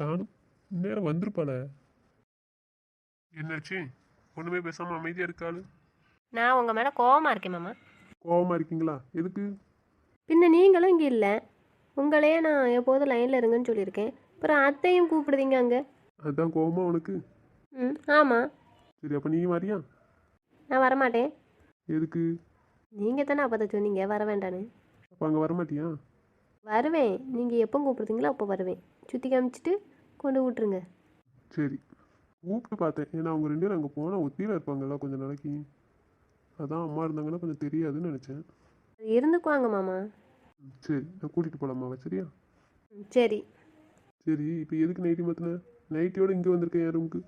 காணும். நேரம் வந்திருப்பாள. என்னாச்சு? ஒண்ணுமே பேசாம அமைதியா இருக்காளு நான் உங்கள் மேலே கோவமா இருக்கேன் மாமா. கோவமா இருக்கீங்களா? எதுக்கு? பின்ன நீங்களும் இங்கே இல்லை. உங்களையே நான் எப்போதும் லைனில் இருங்கன்னு சொல்லியிருக்கேன். அப்புறம் அத்தையும் கூப்பிடுதீங்க அங்கே. அதுதான் கோவமா உனக்கு? ம் ஆமாம் சரி அப்ப நீ வரியா? நான் வரமாட்டேன். எதுக்கு? நீங்கள் தானே அப்போ சொன்னீங்க வர வேண்டான்னு. அப்ப அங்க வரமாட்டியா? வருவேன். நீங்கள் எப்போ கூப்பிடுறீங்களோ அப்போ வருவேன். சுற்றி காமிச்சிட்டு கொண்டு விட்ருங்க சரி. கூப்பிட்டு பார்த்தேன். ஏன்னா அவங்க ரெண்டு பேரும் அங்கே போனால் ஒத்தியில் இருப்பாங்கல்ல கொஞ்சம் நாளைக்கு. அதான் அம்மா இருந்தாங்கன்னா கொஞ்சம் தெரியாதுன்னு நினச்சேன். அது இருந்துக்குவாங்க மாமா. சரி. நான் கூட்டிகிட்டு போகலாமாவா சரியா? சரி. சரி இப்போ எதுக்கு நைட்டி மாற்றின நைட்டியோட இங்கே வந்திருக்கேன் என் ரூமுக்கு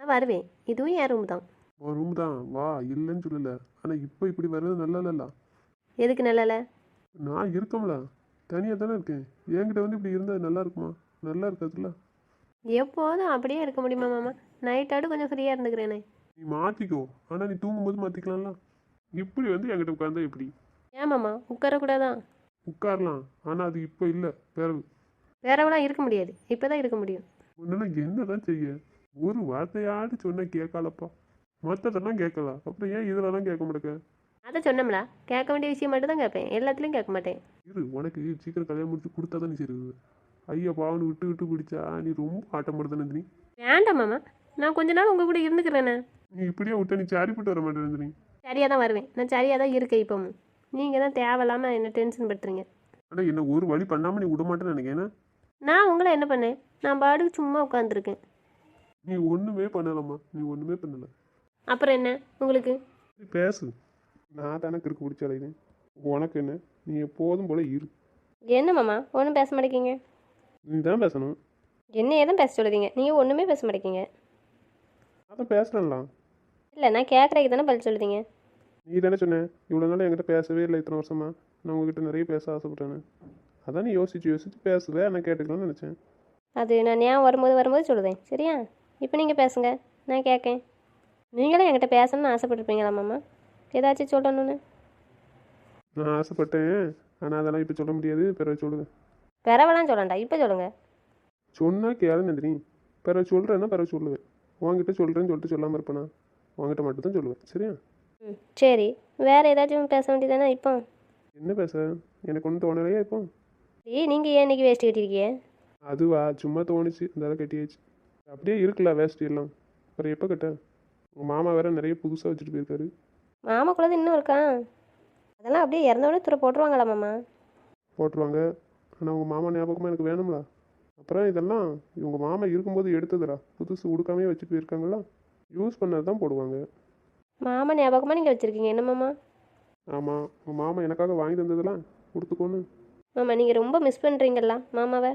நான் வருவேன். இதுவும் என் ரூம் தான். உன் ரூம் தான்? வா இல்லைன்னு சொல்லலை. ஆனால் இப்போ இப்படி வர்றது நல்லா இல்லைல்ல எதுக்கு நல்லல? நான் இருக்கோம்ல. தனியாக தானே இருக்கேன். என்கிட்ட வந்து இப்படி இருந்தால் நல்லா இருக்குமா? நல்லா இருக்காதுல்ல? எப்போதும் அப்படியே இருக்க முடியுமா மாமா? நைட்டாடு கொஞ்சம் ஃப்ரீயாக இருந்துக்கிறேனே. நீ மாற்றிக்கோ ஆனால் நீ தூங்கும்போது மாற்றிக்கலாம்ல இப்படி வந்து என்கிட்ட உட்காந்தா எப்படி? ஏன் மாமா? உட்காரக்கூடாதான் உட்காரலாம். ஆனால் அது இப்போ இல்லை. பிறகு வேறவெல்லாம் இருக்க முடியாது. இப்போ தான் இருக்க முடியும். உன்னால என்னதான் செய்ய? ஒரு வார்த்தையாடு சொன்னா கேட்கலப்பா மற்றதெல்லாம் கேட்கலாம். அப்புறம் ஏன் இதெல்லாம் கேட்க மாட்டேங்க அதை சொன்னோம்ல. கேட்க வேண்டிய விஷயம் மட்டும் தான் கேட்பேன். எல்லாத்துலேயும் கேட்க மாட்டேன். இரு உனக்கு சீக்கிரம் கல்யாணம் முடிச்சு கொடுத்தா தான் நீ சரி ஐயா பாவனு விட்டு விட்டு பிடிச்சா நீ ரொம்ப ஆட்டம் படுத்த நந்தினி. வேண்டாம் மாமா நான் கொஞ்ச நாள் உங்கள் கூட இருந்துக்கிறேனே நீ இப்படியே விட்டா நீ சாரிப்பட்டு வர மாட்டேன் நந்தினி. சரியாக தான் வருவேன். நான் சரியாக தான் இருக்கேன் இப்போவும் நீங்கள் தான் தேவையில்லாமல் என்ன டென்ஷன் படுத்துறீங்க. ஆனால் என்ன ஒரு வழி பண்ணாமல் நீ விட மாட்டேன்னு நினைக்கிறேன் நான் உங்களை என்ன பண்ணேன்? நான் பாட்டுக்கு சும்மா உட்காந்துருக்கேன் நீ ஒன்றுமே பண்ணலம்மா. நீ ஒன்றுமே பண்ணல. அப்புறம் என்ன உங்களுக்கு? நீ பேசு. நான் தானே கிறுக்கு பிடிச்சாலே உனக்கு என்ன? நீ எப்போதும் போல இரு. என்ன மாமா ஒன்றும் பேச மாட்டேங்கிங்க நீ தான் பேசணும். என்ன ஏதும் பேச சொல்லுதீங்க. நீங்கள் ஒன்றுமே பேச மாட்டேங்கிங்க அதான் பேசலாம் இல்லை நான் கேட்குறதுக்கு தானே பதில் சொல்லுதீங்க. நீ தானே சொன்னேன் இவ்வளோ நாள் என்கிட்ட பேசவே இல்லை இத்தனை வருஷமா. நான் உங்ககிட்ட நிறைய பேச ஆசைப்பட்டேன்னு. அதான் நீ யோசிச்சு யோசிச்சு பேசுவே நான் கேட்டுக்கலாம்னு நினச்சேன். அது நான் ஏன் வரும்போது வரும்போது சொல்லுதேன். சரியா? இப்போ நீங்கள் பேசுங்க. நான் கேட்கேன். நீங்களும் என்கிட்ட பேசணும்னு ஆசைப்பட்டிருப்பீங்களா மாமா? ஏதாச்சும் சொல்லணும்னு? நான் ஆசைப்பட்டேன். ஆனால் அதெல்லாம் இப்போ சொல்ல முடியாது. பிறகு சொல்லுவேன் பிறவெல்லாம் சொல்லண்டா இப்போ சொல்லுங்கள் சொன்னால் கேளு நந்தினி. பிறகு சொல்கிறேன்னா பிறகு சொல்லுவேன். உன்கிட்ட சொல்கிறேன்னு சொல்லிட்டு சொல்லாமல் இருப்பேனா? உன்கிட்ட மட்டும் தான் சொல்லுவேன். சரியா? ம் சரி. வேறு ஏதாச்சும் பேச வேண்டியதானே இப்போ? என்ன பேச? எனக்கு ஒன்றும் தோணலையா இப்போ? சரி நீங்கள் ஏன் இன்னைக்கு வேஸ்ட் கட்டிருக்கீங்க? அதுவா சும்மா தோணுச்சு. அந்த கட்டியாச்சு. அப்படியே இருக்கலாம் வேஸ்ட் எல்லாம். அப்புறம் எப்போ கட்ட? உங்கள் மாமா வேற நிறைய புதுசாக வச்சுட்டு போயிருக்காரு. மாமா குழந்தை இன்னும் இருக்கான் அதெல்லாம் அப்படியே இறந்தோடனே துறை போட்டுருவாங்களா மாமா? போட்டுருவாங்க. ஆனால் உங்கள் மாமா ஞாபகமாக எனக்கு வேணும்ல? அப்புறம் இதெல்லாம் இவங்க மாமா இருக்கும்போது எடுத்ததுடா. புதுசு உடுக்காமே வச்சுட்டு போயிருக்காங்களா யூஸ் பண்ணது தான் போடுவாங்க. மாமா ஞாபகமாக நீங்கள் வச்சுருக்கீங்க. என்ன மாமா? ஆமாம் உங்கள் மாமா எனக்காக வாங்கி தந்ததெல்லாம் கொடுத்துக்கோன்னு. மாமா நீங்கள் ரொம்ப மிஸ் பண்ணுறீங்களா மாமாவை?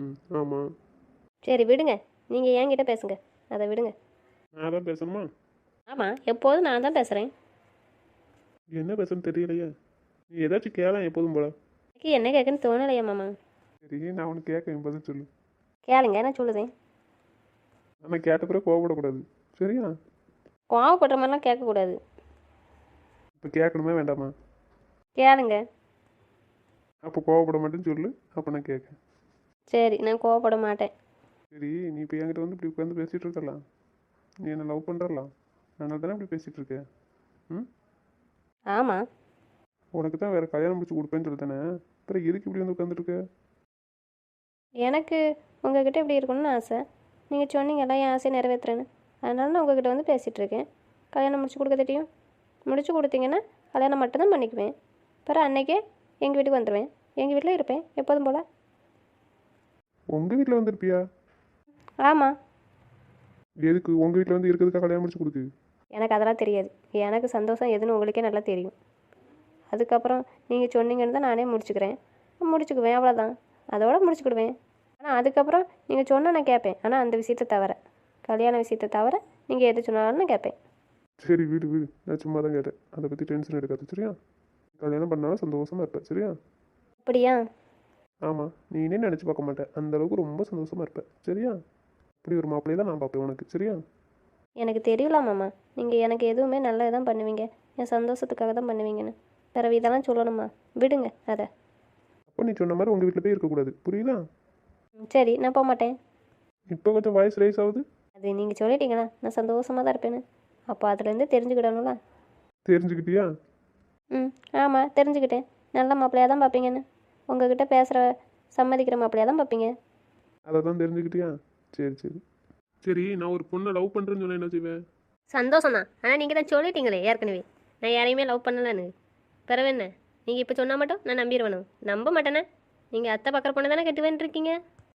ம் ஆமாம் சரி விடுங்க. நீங்கள் என்கிட்ட பேசுங்க. அதை விடுங்க. நான் தான் பேசணுமா? ஆமாம் எப்போதும் நான் தான் பேசுகிறேன் என்ன பேசணும்னு தெரியலையே. நீ ஏதாச்சும் கேளாம் எப்போதும் போல. எனக்கு என்ன கேட்குன்னு தோணலையா மாமா. சரி நான் உனக்கு கேட்க பதில் சொல்லு. கேளுங்க நான் சொல்லுதேன் ஆனால் கேட்ட பிறகு கோவப்படக்கூடாது. சரியா? கோவப்படுற மாதிரிலாம் கேட்கக்கூடாது இப்போ கேட்கணுமா வேண்டாமா? கேளுங்க. அப்போ கோவப்பட மாட்டேன்னு சொல்லு அப்போ நான் கேட்கேன் சரி நான் கோவப்பட மாட்டேன். சரி நீ இப்போ என்கிட்ட வந்து இப்படி உட்காந்து பேசிகிட்டு இருக்கலாம் நீ என்னை லவ் பண்ணுறலாம் அதனால தானே இப்படி பேசிகிட்டு இருக்க? ம்? ஆமாம் உனக்கு தான் வேறு கல்யாணம் முடிச்சு கொடுப்பேன்னு சொல்லிட்டானே. அப்புறம் எதுக்கு இப்படி வந்து உட்காந்துட்டு இருக்க எனக்கு உங்ககிட்ட இப்படி இருக்கணும்னு ஆசை. நீங்கள் சொன்னீங்கல்ல என் ஆசையை நிறைவேற்றுறேன்னு அதனால நான் உங்ககிட்ட வந்து பேசிகிட்டு இருக்கேன் கல்யாணம் முடிச்சு கொடுக்க தெரியும். முடிச்சு கொடுத்தீங்கன்னா கல்யாணம் மட்டும்தான் பண்ணிக்குவேன். அப்புறம் அன்னைக்கே எங்கள் வீட்டுக்கு வந்துடுவேன் எங்கள் வீட்டில் இருப்பேன் எப்போதும் போல். உங்கள் வீட்டில் வந்திருப்பியா? ஆமாம் எதுக்கு? உங்கள் வீட்டில் வந்து இருக்கிறதுக்காக கல்யாணம் முடிச்சு கொடுக்கு. எனக்கு அதெல்லாம் தெரியாது. எனக்கு சந்தோஷம் எதுன்னு உங்களுக்கே நல்லா தெரியும். அதுக்கப்புறம் நீங்கள் சொன்னீங்கன்னு தான் நானே முடிச்சுக்கிறேன். முடிச்சுக்குவேன் அவ்வளோதான். அதோட முடிச்சுக்கிடுவேன். ஆனால் அதுக்கப்புறம் நீங்கள் சொன்னால் நான் கேட்பேன். ஆனால் அந்த விஷயத்தை தவிர கல்யாண விஷயத்தை தவிர நீங்கள் எது சொன்னாலும் நான் கேட்பேன். சரி வீடு வீடு. நான் சும்மா தான் கேட்டேன். அதை பற்றி டென்ஷன் எடுக்காது சரியா? கல்யாணம் பண்ணாலும் சந்தோஷமாக இருப்பேன் சரியா? அப்படியா? ஆமாம் நீனே நினச்சி பார்க்க மாட்டேன் அந்த அளவுக்கு ரொம்ப சந்தோஷமாக இருப்பேன் சரியா? இப்படி ஒரு மாப்பிள்ளையை தான் நான் பார்ப்பேன் உனக்கு சரியா? எனக்கு தெரியல மாமா. நீங்கள் எனக்கு எதுவுமே நல்லது தான் பண்ணுவீங்க. என் சந்தோஷத்துக்காக தான் பண்ணுவீங்கன்னு. பிறகு இதெல்லாம் சொல்லணுமா? விடுங்க அதை. அப்போ நீ சொன்ன மாதிரி உங்கள் வீட்டில் போய் இருக்கக்கூடாது. புரியுதா? ம், சரி நான் போக மாட்டேன். இப்போ கொஞ்சம் வாய்ஸ் ரைஸ் ஆகுது. அது நீங்கள் சொல்லிட்டீங்களா? நான் சந்தோஷமாக தான் இருப்பேன்னு. அப்போ அதுலேருந்து தெரிஞ்சுக்கிடணும்ல? தெரிஞ்சுக்கிட்டியா? ம் ஆமாம் தெரிஞ்சுக்கிட்டேன். நல்ல மாப்பிள்ளையாக தான் பார்ப்பீங்கன்னு. உங்ககிட்ட பேசுகிற சம்மதிக்கிற மாப்பிள்ளையாக தான் பார்ப்பீங்க. அதை தான் தெரிஞ்சுக்கிட்டியா? சரி சரி. சரி நான் ஒரு பொண்ணை லவ் பண்ணுறேன்னு சொன்னால் என்ன செய்வேன்? சந்தோஷம் தான் ஆனால் நீங்கள் தான் சொல்லிட்டீங்களே ஏற்கனவே. நான் யாரையுமே லவ் பண்ணலன்னு. என்ன? நீங்கள் இப்போ சொன்னால் மட்டும் நான் நம்பிடுவேணும் நம்ப மாட்டேனே. நீங்கள் அத்தை பக்கிற பொண்ணு தானே கட்டுவேன் இருக்கீங்க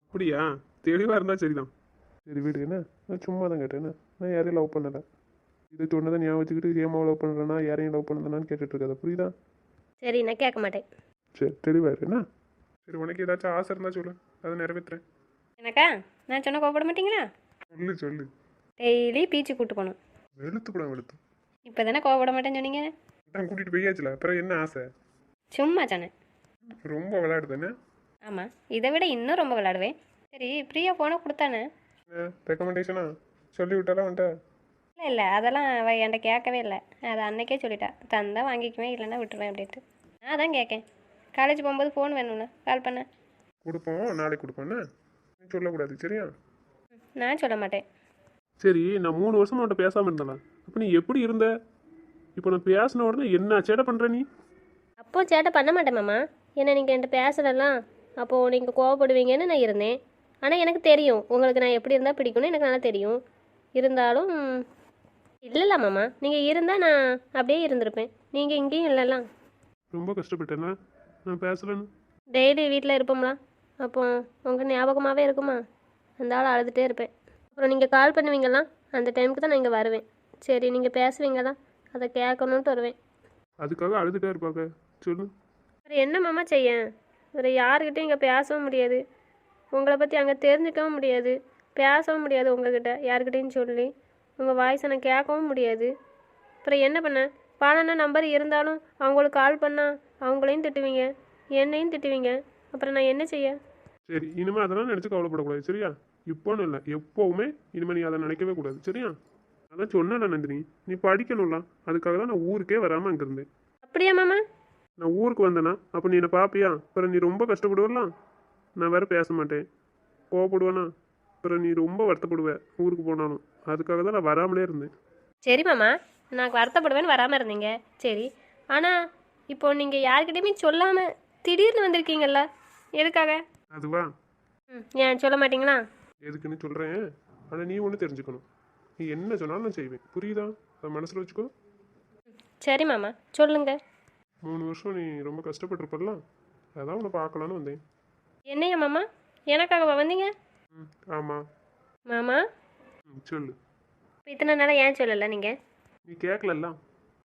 அப்படியா? தெளிவாக இருந்தால் சரிதான். சரி வீடு என்ன? நான் சும்மா தான் கேட்டேன் நான் யாரையும் லவ் பண்ணலை. இது சொன்னதை ஞாபகம் வச்சுக்கிட்டு ஹேமாவை லவ் பண்ணுறேன்னா யாரையும் லவ் பண்ணதானு கேட்டுட்டு இருக்காத புரியுதா? சரி நான் கேட்க மாட்டேன். சரி தெளிவாக இரு. என்ன? சரி உனக்கு ஏதாச்சும் ஆசை இருந்தால் சொல்லு. அதை நிறைவேற்றுறேன் எனக்கா? நான் சொன்ன கோபப்பட மாட்டீங்களா? சொல்லு சொல்லு. டெய்லி பீச்சு கூட்டு போகணும். வெளுத்து கூட வெளுத்து. இப்போ தானே கோவப்பட மாட்டேன்னு சொன்னீங்க? நான் கூட்டிகிட்டு போயாச்சுல. அப்புறம் என்ன ஆசை? சும்மா சொன்னேன். ரொம்ப விளையாடுதானே ஆமாம் இதை விட இன்னும் ரொம்ப விளாடுவேன் சரி பிரியா ஃபோனை கொடுத்தானே? ரெக்கமெண்டேஷனா சொல்லி விட்டாலாம் வந்துட்ட இல்லை இல்லை. அதெல்லாம் அவள் என்கிட்ட கேட்கவே இல்லை. அதை அன்னைக்கே சொல்லிட்டா. தந்தா வாங்கிக்குவேன் இல்லைன்னா விட்டுருவேன் அப்படின்ட்டு. நான் அதான் கேட்கேன். காலேஜ் போகும்போது ஃபோன் வேணும்ல கால் பண்ணேன் கொடுப்போம். நாளைக்கு நீ சொல்லக்கூடாது. சரியா? நான் சொல்ல மாட்டேன். சரி நான் மூணு வருஷமா உன்ட்ட பேசாமல் இருந்தேன் அப்போ நீ எப்படி இருந்த? இப்போ நான் பேசின உடனே என்ன சேட்டை பண்ணுற நீ? அப்போ சேட்டை பண்ண மாட்டேன் மாமா. ஏன்னா நீங்கள் என்கிட்ட பேசலாம் அப்போது நீங்கள் கோவப்படுவீங்கன்னு நான் இருந்தேன். ஆனால் எனக்கு தெரியும். உங்களுக்கு நான் எப்படி இருந்தால் பிடிக்கும்னு எனக்கு நல்லா தெரியும். இருந்தாலும் இல்லைல்ல மாமா. நீங்கள் இருந்தால் நான் அப்படியே இருந்திருப்பேன். நீங்கள் இங்கேயும் இல்லைலாம் ரொம்ப கஷ்டப்பட்டேன்னா நான் பேசலன்னு. டெய்லி வீட்டில் இருப்போம்ல. அப்போ உங்கள் ஞாபகமாகவே இருக்குமா? அந்த ஆள் அழுதுகிட்டே இருப்பேன். அப்புறம் நீங்கள் கால் பண்ணுவீங்களாம் அந்த டைமுக்கு தான் நான் இங்கே வருவேன். சரி நீங்கள் பேசுவீங்களா? அதை கேட்கணுன்ட்டு வருவேன் அதுக்காக அழுதுட்டே இருப்பாங்க. சொல்லு. வேறு என்ன மாமா செய்ய? வேறு யாருக்கிட்டையும் இங்கே பேசவும் முடியாது. உங்களை பற்றி அங்கே தெரிஞ்சுக்கவும் முடியாது. பேசவும் முடியாது உங்ககிட்ட யாருக்கிட்டையும் சொல்லி. உங்கள் வாய்ஸை நான் கேட்கவும் முடியாது. அப்புறம் என்ன பண்ண? பாலண்ணா நம்பர் இருந்தாலும் அவங்களுக்கு கால் பண்ணால் அவங்களையும் திட்டுவீங்க என்னையும் திட்டுவீங்க. அப்புறம் நான் என்ன செய்ய? சரி இனிமேல் அதெல்லாம் நினச்சி கவலைப்படக்கூடாது. சரியா? இப்போன்னு இல்லை. எப்போவுமே இனிமேல் நீ அதை நினைக்கவே கூடாது. சரியா? அதான் சொன்னேன்ல நந்தினி. நீ படிக்கணும்ல. அதுக்காக தான் நான் ஊருக்கே வராமல் அங்கே இருந்தேன். அப்படியா மாமா? நான் ஊருக்கு வந்தேனா அப்போ நீ என்னை பார்ப்பியா அப்புறம் நீ ரொம்ப கஷ்டப்படுவலாம் நான் வேற பேச மாட்டேன். கோவப்படுவேனா? அப்புறம் நீ ரொம்ப வருத்தப்படுவ ஊருக்கு போனாலும். அதுக்காக தான் நான் வராமலே இருந்தேன். சரி மாமா நான் வருத்தப்படுவேன்னு வராமல் இருந்தீங்க. சரி. ஆனால் இப்போ நீங்கள் யார்கிட்டயுமே சொல்லாமல் திடீர்னு வந்திருக்கீங்கல்ல? எதுக்காக? அதுவா? ம் ஏன் சொல்ல மாட்டீங்களா? எதுக்குன்னு சொல்கிறேன் ஆனால் நீ ஒன்று தெரிஞ்சுக்கணும். நீ என்ன சொன்னாலும் நான் செய்வேன். புரியுதா? அதை மனசில் வச்சுக்கோ. சரி மாமா சொல்லுங்க. மூணு வருஷம் நீ ரொம்ப கஷ்டப்பட்டிருப்பல்ல? அதான் உன்னை பார்க்கலான்னு வந்தேன். என்னையா மாமா? எனக்காகவா வந்தீங்க? ம் ஆமாம் மாமா? ம் சொல்லு. இப்போ இத்தனை நாளாக ஏன் சொல்லலை நீங்கள் நீ கேட்கலல்ல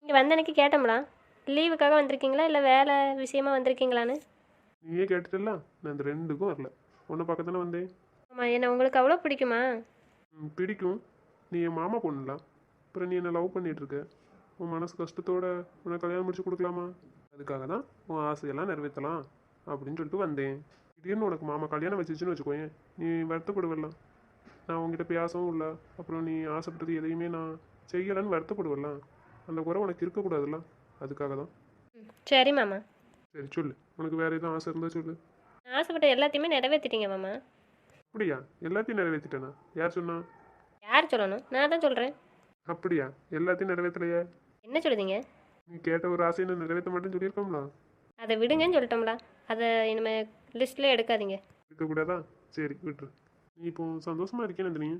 இங்கே வந்த அன்னைக்கு கேட்டோம்லா? லீவுக்காக வந்திருக்கீங்களா? இல்லை வேலை விஷயமா வந்திருக்கீங்களான்னு? நீயே கேட்டுட்டல்ல? நான் இந்த ரெண்டுக்கும் வரல. பார்க்க தானே வந்தேன். ஆமாம் என்ன உங்களுக்கு அவ்வளோ பிடிக்குமா? ம், பிடிக்கும். நீ என் மாமா பொண்ணுலாம் அப்புறம் நீ என்ன லவ் பண்ணிட்டு இருக்க உன் மனசு கஷ்டத்தோட உன்னை கல்யாணம் முடிச்சு கொடுக்கலாமா? அதுக்காக தான் உன் ஆசையெல்லாம் நிறைவேற்றலாம் அப்படின்னு சொல்லிட்டு வந்தேன். திடீர்னு உனக்கு மாமா கல்யாணம் வச்சுச்சுன்னு வச்சுக்கோயேன். நீ வருத்தப்படுவல்ல நான் உங்ககிட்ட பேசவும் இல்லை. அப்புறம் நீ ஆசைப்பட்டது எதையுமே நான் செய்யலைன்னு வருத்தப்படுவல்ல அந்த குறை உனக்கு இருக்கக்கூடாதுல்ல. அதுக்காக தான். சரி மாமா. சரி சொல்லு. உனக்கு வேறு எதுவும் ஆசை இருந்தால் சொல்லு. ஆசைப்பட்ட எல்லாத்தையுமே நிறைவேற்றிட்டீங்க மாமா. அப்படியா? எல்லாத்தையும் நிறைவேற்றிட்டேனா யார் சொன்னா? யார் சொல்லணும்? நான் தான் சொல்கிறேன் அப்படியா? எல்லாத்தையும் நிறைவேற்றலையே என்ன சொல்லுதீங்க? நீ கேட்ட ஒரு ஆசையை நான் நிறைவேற்ற மாட்டேன்னு சொல்லியிருக்கோம்ல. அதை விடுங்கன்னு சொல்லிட்டோம்ல. அதை இனிமேல் லிஸ்ட்டில் எடுக்காதீங்க. இருக்கக்கூடாதா சரி விட்டுரு. நீ இப்போ சந்தோஷமா இருக்கேன் நந்தினி.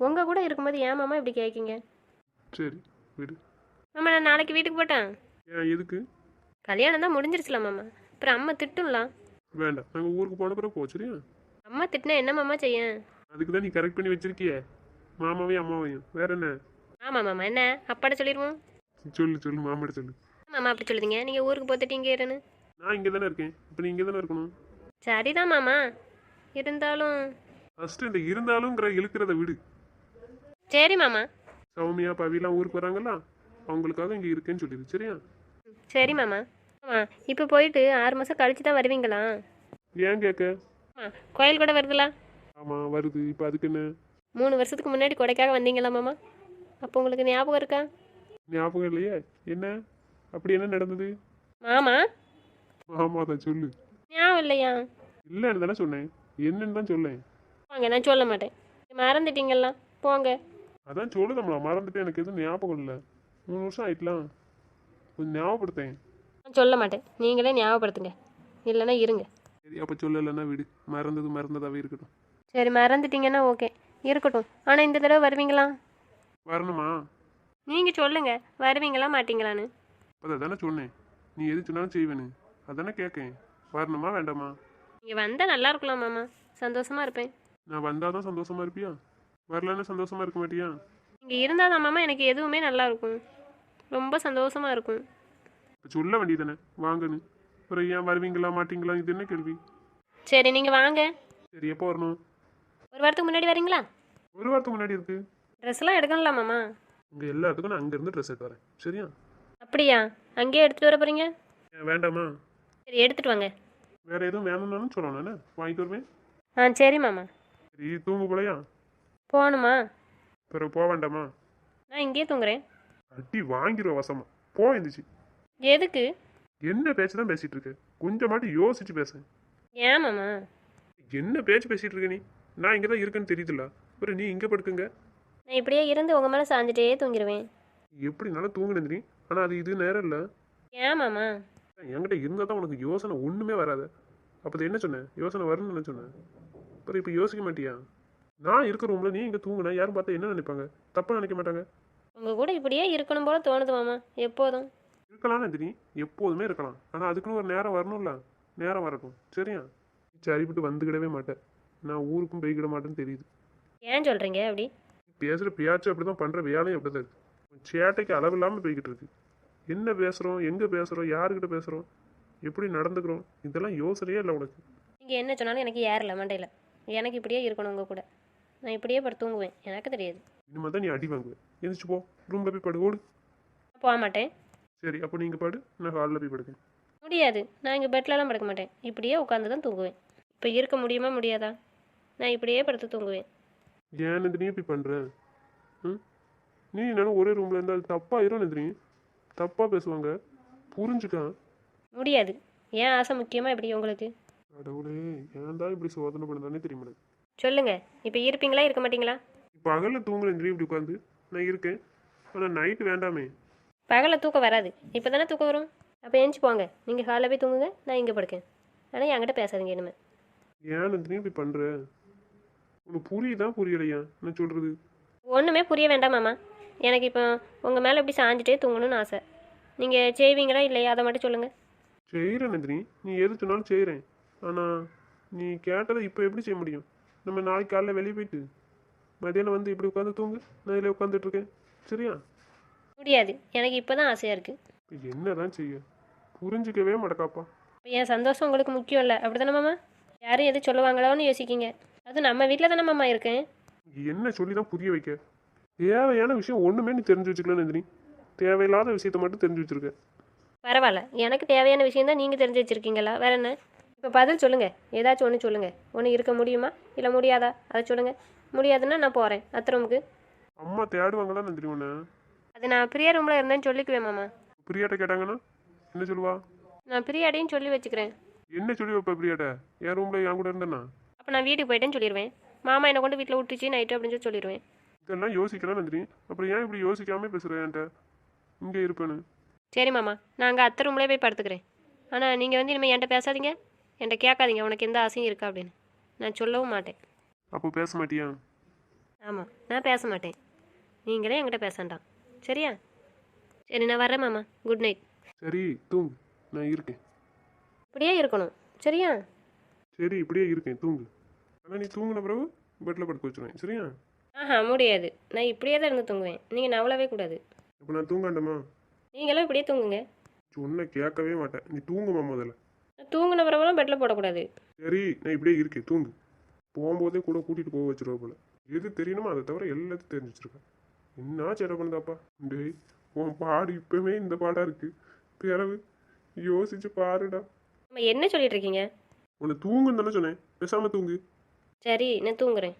உங்கள் கூட இருக்கும்போது ஏன் மாமா இப்படி கேட்கீங்க. சரி விடு. மாமா நான் நாளைக்கு வீட்டுக்கு போட்டேன். ஏன் எதுக்கு? கல்யாணம் தான் முடிஞ்சிருச்சுல மாமா. அப்புறம் அம்மா திட்டும்லாம் வேண்டாம் நாங்கள் ஊருக்கு போன பிறகு போ சரியா? அம்மா திட்டினா என்ன மாமா செய்ய? அதுக்கு தான் நீ கரெக்ட் பண்ணி வச்சிருக்கியே. மாமாவையும் அம்மாவையும். வேற என்ன? ஆமாம் மாமா என்ன? அப்பாட சொல்லிடுவோம் சொல்லு சொல்லு மாமாட்ட சொல்லு. மாமா அப்படி சொல்லுதீங்க? நீங்கள் ஊருக்கு போத்துட்டு இங்கே இருன்னு நான் இங்கே தானே இருக்கேன். இப்போ நீ இங்கே தானே இருக்கணும்? சரிதான் மாமா. இருந்தாலும். ஃபஸ்ட்டு இந்த இருந்தாலும்ங்கிற இழுக்கிறத விடு. சரி மாமா. சௌமியா பவிலாம் ஊருக்கு வராங்கல்ல அவங்களுக்காக இங்கே இருக்கேன்னு சொல்லிடு சரியா? சரி மாமா. ஆமாம் இப்போ போயிட்டு ஆறு மாதம் கழிச்சு தான் வருவீங்களா? ஏன் கேட்க? ஆமாம் கோயில் கூட வருதுல? ஆமாம் வருது. இப்போ அதுக்கு என்ன? மூணு வருஷத்துக்கு முன்னாடி கொடைக்காக வந்தீங்களா மாமா? அப்போ உங்களுக்கு ஞாபகம் இருக்கா? ஞாபகம் இல்லையே. என்ன? அப்படி என்ன நடந்தது? மாமா? ஆமாம் அதை சொல்லு. ஞாபகம் இல்லையா? இல்லைன்னு தானே சொன்னேன். என்னன்னு தான் சொல்லேன். போங்க நான் சொல்ல மாட்டேன். மறந்துட்டீங்களா? போங்க. அதான் சொல்லுதம்ல மறந்துட்டு எனக்கு எதுவும் ஞாபகம் இல்லை. மூணு வருஷம் ஆயிட்டலாம். கொஞ்சம் ஞாபகப்படுத்தேன். நான் சொல்ல மாட்டேன். நீங்களே ஞாபகப்படுத்துங்க. இல்லைன்னா இருங்க. சரி அப்போ சொல்லலைன்னா விடு. மறந்தது மறந்ததாவே இருக்கட்டும். சரி மறந்துட்டீங்கன்னா ஓகே. இருக்கட்டும். ஆனால் இந்த தடவை வருவீங்களா? வரணுமா? நீங்கள் சொல்லுங்க. வருவீங்களா மாட்டீங்களான்னு. அதை தானே சொன்னேன். நீ எது சொன்னாலும் செய்வேனு அதானே கேட்கேன் வரணுமா வேண்டாமா? நீங்கள் வந்தால் நல்லா இருக்கலாம் மாமா. சந்தோஷமா இருப்பேன். நான் வந்தால் தான் சந்தோஷமா இருப்பியா? வரலன்னா சந்தோஷமா இருக்க மாட்டியா? நீங்கள் இருந்தால் தான் மாமா எனக்கு எதுவுமே நல்லா இருக்கும். ரொம்ப சந்தோஷமா இருக்கும். இப்போ சொல்ல வேண்டியதானே வாங்கன்னு. அப்புறம் ஏன் வருவீங்களா மாட்டீங்களா? இது என்ன கேள்வி? சரி நீங்கள் வாங்க. சரி எப்போ வரணும்? ஒரு வாரத்துக்கு முன்னாடி வரீங்களா? ஒரு வாரத்துக்கு முன்னாடி இருக்கு. ட்ரெஸ்லாம் எடுக்கணும்ல மாமா. உங்கள் எல்லாத்துக்கும் நான் அங்கேருந்து ட்ரெஸ் எடுத்து வரேன். சரியா? அப்படியா? அங்கேயே எடுத்துகிட்டு வர போகிறீங்க ஏன் வேண்டாமா? சரி எடுத்துகிட்டு வாங்க. வேற எதுவும் வேணும்னாலும் சொல்லணும் என்ன? வாங்கிட்டு வருவேன். ஆ சரி மாமா. சரி தூங்க போலையா? போகணுமா? பிறகு போக வேண்டாமா? நான் இங்கேயே தூங்குறேன். அடி வாங்கிடுவோம் வசமா. போ இருந்துச்சு எதுக்கு? என்ன பேச்சு தான் பேசிட்டு இருக்க கொஞ்சமாட்டி யோசிச்சு பேச. ஏன் மாமா? என்ன பேச்சு பேசிட்டு இருக்க நீ? நான் இங்கே தான் இருக்கேன்னு தெரியுதுல்ல. அப்புறம் நீ இங்கே படுக்குங்க. நான் இப்படியே இருந்து உங்கள் மேலே சாஞ்சிட்டே தூங்கிடுவேன் எப்படினாலும் தூங்கினது நீ? ஆனால் அது இது நேரம் இல்லை. ஏன் மாமா? என்கிட்ட இருந்தால் தான் உனக்கு யோசனை ஒன்றுமே வராது. அப்போ என்ன சொன்னேன்? யோசனை வரும்னு என்ன சொன்னேன். அப்புறம் இப்போ யோசிக்க மாட்டியா? நான் இருக்க ரூமில் நீ இங்கே தூங்குனா யாரும் பார்த்தா என்ன நினைப்பாங்க? தப்பாக நினைக்க மாட்டாங்க. உங்கள் கூட இப்படியே இருக்கணும் போல தோணுது மாமா. எப்போதும். இருக்கலாம்னு எதிரி எப்போதுமே இருக்கலாம். ஆனால் அதுக்குன்னு ஒரு நேரம் வரணும்ல. நேரம் வரட்டும். சரியா? சரிப்பட்டு வந்துக்கிடவே மாட்டேன் நான் ஊருக்கும் போய்க்கிட மாட்டேன்னு தெரியுது. ஏன் சொல்கிறீங்க அப்படி? பேசுகிற பேச்சு அப்படி தான் பண்ணுற வேலையும் அப்படி தான் இருக்கு சேட்டைக்கு அளவு இல்லாமல் போய்கிட்டு இருக்கு. என்ன பேசுகிறோம் எங்கே பேசுகிறோம் யாருக்கிட்ட பேசுகிறோம் எப்படி நடந்துக்கிறோம் இதெல்லாம் யோசனையே இல்லை உனக்கு. நீங்கள் என்ன சொன்னாலும் எனக்கு ஏறல மண்டையில். எனக்கு இப்படியே இருக்கணும் உங்கள் கூட. நான் இப்படியே படுத்து தூங்குவேன். எனக்கு தெரியாது. இனிமேல் தான் நீ அடி வாங்குவேன். எந்திரிச்சு போ. ரூமில் போய் படு ஓடு. நான் போக மாட்டேன். சரி அப்போ நீங்கள் படு. நான் ஹாலில் போய் படுக்கேன். முடியாது. நான் இங்கே பெட்லலாம் படுக்க மாட்டேன். இப்படியே உட்காந்து தான் தூங்குவேன். இப்போ இருக்க முடியுமா முடியாதா? நான் இப்படியே படுத்து தூங்குவேன். ஏன் நந்தினி? இப்படி பண்ணுற ம்? நீ என்னன்னா ஒரே ரூமில் இருந்தால் அது தப்பாயிரும் நந்தினி. தப்பாக பேசுவாங்க. புரிஞ்சுக்கா முடியாது. ஏன் ஆசை முக்கியமாக இப்படி உங்களுக்கு? கடவுளே ஏன் தான் இப்படி சோதனை பண்ணுதானே தெரிய மாட்டேங்குது சொல்லுங்கள் இப்போ இருப்பீங்களா இருக்க மாட்டீங்களா? இப்போ பகலில் தூங்குற நந்தினி இப்படி உட்காந்து. நான் இருக்கேன். ஆனால் நைட்டு வேண்டாமே. பகலில் தூக்கம் வராது. இப்போ தானே தூக்கம் வரும்? அப்போ எழுந்துச்சு போங்க. நீங்கள் ஹாலில் போய் தூங்குங்க. நான் இங்கே படுக்கேன். ஆனால் என்கிட்ட பேசாதீங்க இனிமேல் ஏன் நந்தினி இப்படி பண்ணுற உனக்கு புரியுதா புரியலையா? நான் சொல்கிறது ஒன்றுமே புரிய வேண்டாம் மாமா. எனக்கு இப்போ உங்கள் மேலே இப்படி சாஞ்சிட்டே தூங்கணும்னு ஆசை. நீங்கள் செய்வீங்களா இல்லையா? அதை மட்டும் சொல்லுங்கள் செய்கிறேன் நந்தினி. நீ எது சொன்னாலும் செய்கிறேன் ஆனால் நீ கேட்டதை இப்போ எப்படி செய்ய முடியும்? நம்ம நாளைக்கு காலைல வெளியே போயிட்டு மதியானம் வந்து இப்படி உட்காந்து தூங்கு. நான் இதில் உட்காந்துட்டு இருக்கேன் சரியா? முடியாது. எனக்கு இப்போ தான் ஆசையாக இருக்குது இப்போ என்னதான் செய்ய? புரிஞ்சிக்கவே மாட்டக்காப்பா. இப்போ என் சந்தோஷம் உங்களுக்கு முக்கியம் இல்லை அப்படி தானே மாமா? யாரும் எது சொல்லுவாங்களோன்னு யோசிக்கிங்க. அதுவும் நம்ம வீட்டில் தானே மாமா இருக்கேன் என்ன சொல்லி தான் புரிய வைக்க? தேவையான விஷயம் ஒன்றுமே நீ தெரிஞ்சு வச்சுக்கலாம் நந்தினி தேவையில்லாத விஷயத்த மட்டும் தெரிஞ்சு வச்சிருக்க. பரவாயில்ல. எனக்கு தேவையான விஷயம் தான் நீங்கள் தெரிஞ்சு வச்சுருக்கீங்களா? வேற என்ன? இப்போ பதில் சொல்லுங்கள் ஏதாச்சும் ஒன்று சொல்லுங்கள் ஒன்று இருக்க முடியுமா? இல்லை முடியாதா? அதை சொல்லுங்கள் முடியாதுன்னா நான் போகிறேன் அத்தை ரூமுக்கு அம்மா தேடுவாங்களா நந்தினி உன்னை? அது நான் பிரியா ரூமில் இருந்தேன்னு சொல்லிக்குவேன் மாமா. பிரியாட்ட கேட்டாங்கன்னா? என்ன சொல்லுவா? நான் பிரியாடையும் சொல்லி வச்சுக்கிறேன். என்ன சொல்லி வைப்ப பிரியாட்ட? என் ரூமில் என் கூட இருந்தேன்னா? அப்போ நான் வீட்டுக்கு போயிட்டேன்னு சொல்லிடுவேன் மாமா என்னை கொண்டு வீட்டில் விட்டுச்சு நைட்டு அப்படின்னு சொல்லி சொல்லிடுவேன் இதெல்லாம் யோசிக்கலாம் நந்தினி. அப்புறம் ஏன் இப்படி யோசிக்காம பேசுகிற என்கிட்ட? இங்கே இருப்பேன்னு. சரி மாமா நான் அங்கே அத்தை ரூம்லேயே போய் படுத்துக்கிறேன். ஆனால் நீங்கள் வந்து இனிமேல் என்கிட்ட பேசாதீங்க. என்கிட்ட கேட்காதீங்க உனக்கு எந்த ஆசையும் இருக்கா அப்படின்னு. நான் சொல்லவும் மாட்டேன். அப்போ பேச மாட்டியா? ஆமாம் நான் பேச மாட்டேன். நீங்களே என்கிட்ட பேசண்டாம் சரியா? சரி நான் வரேன் மாமா. குட் நைட் சரி தூங்கு. நான் இருக்கேன். இப்படியே இருக்கணும். சரியா? சரி இப்படியே இருக்கேன். தூங்கு. ஆனால் நீ தூங்கின பிறகு பெட்டில் படுக்க வச்சுருவேன் சரியா? ஆஹா முடியாது. நான் இப்படியே தான் இருந்து தூங்குவேன். நீங்கள் நவளவே கூடாது. இப்போ நான் தூங்காண்டமா நீங்களும் இப்படியே தூங்குங்க. சொன்ன கேட்கவே மாட்டேன். நீ தூங்குமா முதல்ல? நான் தூங்கின பிறகுலாம் பெட்டில் போடக்கூடாது. சரி நான் இப்படியே இருக்கேன். தூங்கு. போகும்போதே கூட கூட்டிகிட்டு போக வச்சிருவா போல. எது தெரியணுமோ அதை தவிர எல்லாத்தையும் தெரிஞ்சு வச்சிருக்கேன் என்ன சேட்டை பண்ணுதாப்பா? டேய் உன் பாடு இப்போவே இந்த பாடாக இருக்கு. பிறகு யோசிச்சு பாருடா. நம்ம என்ன சொல்லிட்டு இருக்கீங்க? உன்னை தூங்குன்னு தானே சொன்னேன். பேசாமல் தூங்கு. சரி நான் தூங்குறேன்.